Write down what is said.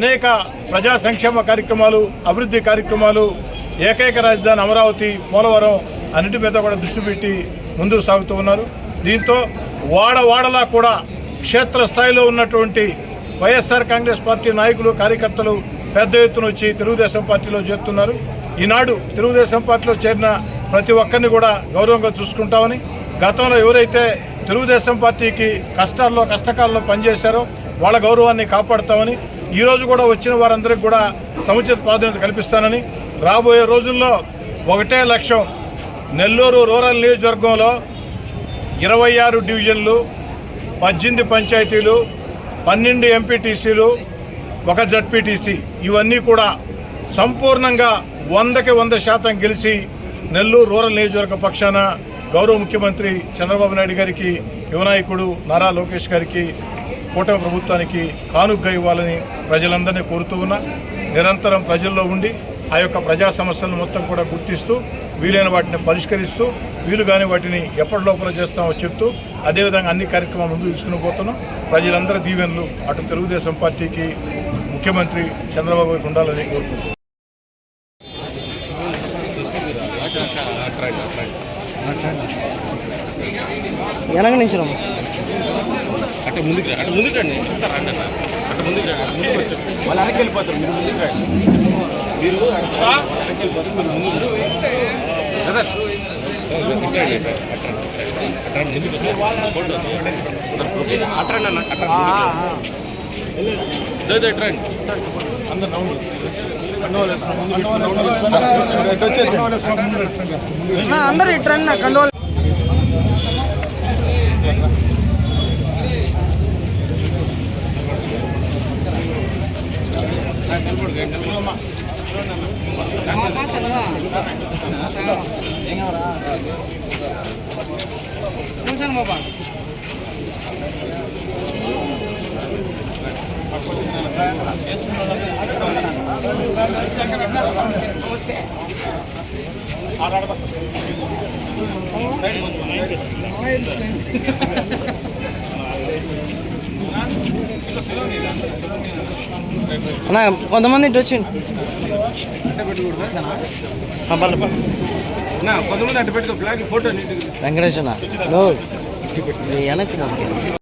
అనేక ప్రజా సంక్షేమ కార్యక్రమాలు అభివృద్ధి కార్యక్రమాలు ఏకైక రాజధాని అమరావతి పోలవరం అన్నిటి మీద కూడా దృష్టి పెట్టి ముందుకు సాగుతూ ఉన్నారు. దీంతో వాడవాడలా కూడా క్షేత్రస్థాయిలో ఉన్నటువంటి వైఎస్ఆర్ కాంగ్రెస్ పార్టీ నాయకులు కార్యకర్తలు పెద్ద ఎత్తున వచ్చి తెలుగుదేశం పార్టీలో చేరుతున్నారు. ఈనాడు తెలుగుదేశం పార్టీలో చేరిన ప్రతి ఒక్కరిని కూడా గౌరవంగా చూసుకుంటామని గతంలో ఎవరైతే తెలుగుదేశం పార్టీకి కష్టాల్లో కష్టకాలంలో పనిచేశారో వాళ్ళ గౌరవాన్ని కాపాడుతామని ఈరోజు కూడా వచ్చిన వారందరికీ కూడా సముచిత ప్రాధాన్యత కల్పిస్తానని రాబోయే రోజుల్లో ఒకటే లక్ష్యం. నెల్లూరు రూరల్ నియోజకవర్గంలో ఇరవై ఆరు డివిజన్లు పద్దెనిమిది పంచాయతీలు పన్నెండు ఎంపీటీసీలు ఒక జడ్పీటీసీ. ఇవన్నీ కూడా సంపూర్ణంగా వందకి వంద శాతం గెలిచి నెల్లూరు రూరల్ నియోజకవర్గ పక్షాన గౌరవ ముఖ్యమంత్రి చంద్రబాబు నాయుడు గారికి యువనాయకుడు నారా లోకేష్ గారికి కూటమి ప్రభుత్వానికి కానుగ్గా ఇవ్వాలని ప్రజలందరినీ కోరుతూ ఉన్నా నిరంతరం ప్రజల్లో ఉండి ఆ యొక్క ప్రజా సమస్యలను మొత్తం కూడా గుర్తిస్తూ వీలైన వాటిని పరిష్కరిస్తూ వీలు కాని వాటిని ఎప్పటి లోపల చేస్తామో చెప్తూ అదేవిధంగా అన్ని కార్యక్రమాలు ముందు తీసుకుని పోతున్నాం. ప్రజలందరూ దీవెనలు అటు తెలుగుదేశం పార్టీకి ముఖ్యమంత్రి చంద్రబాబు గారికి ఉండాలని కోరుకుంటున్నాం. వెనక నుంచి రమ్మ అట్ట ముందుకు రా, అట్ట ముందుకు రండి అంతా రండి అన్న అట్ట ముందుకు రా, ముందుకు రండి. వాళ్ళు వెనక్కి వెళ్ళిపోతారు మీరు ముందుకు రండి మీరు అట్ట వెనక్కి వెళ్ళిపోతారు మీరు ముందుకు రండి. బ్రదర్, ఇటు రండి, ఇటు రండి, అట్ట రండి, అట్ట రండి, ముందుకు రండి. ఫోటో తీయండి. అట్ట రండి అన్న అట్ట రండి, ముందుకు రండి. ఇదో, ఇదో, ఇటు రండి. నా అందరు ఇటు రండి నా కండోలు అన్న కొంతమంది ఇటు అన్న, కొంతమంది అట్ట పెట్టుకో ఫ్లాగ్ ఫోటో అన్న వెనక్కి